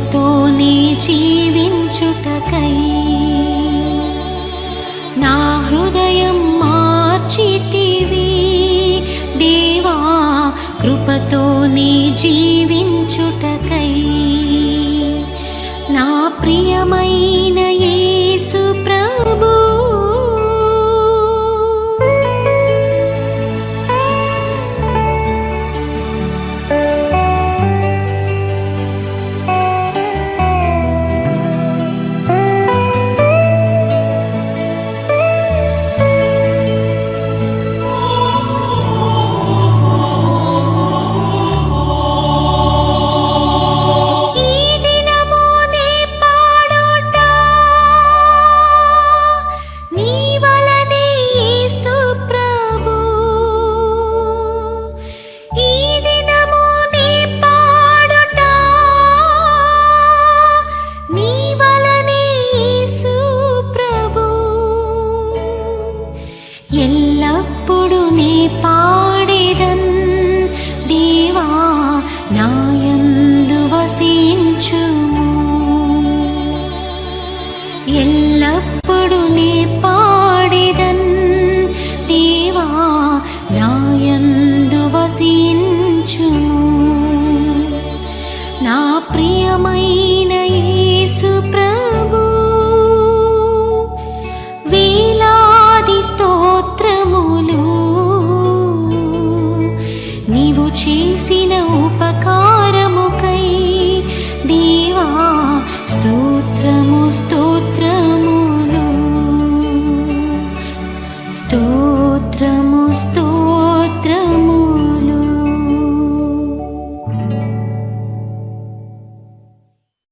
ప్రేమతోనే జీవించుటకై. నా హృదయం మార్చితివి. దేవా కృపతోనే జీవించుటకై. ఎల్లప్పుడు నీ పాడేదను చేసిన ఉపకారం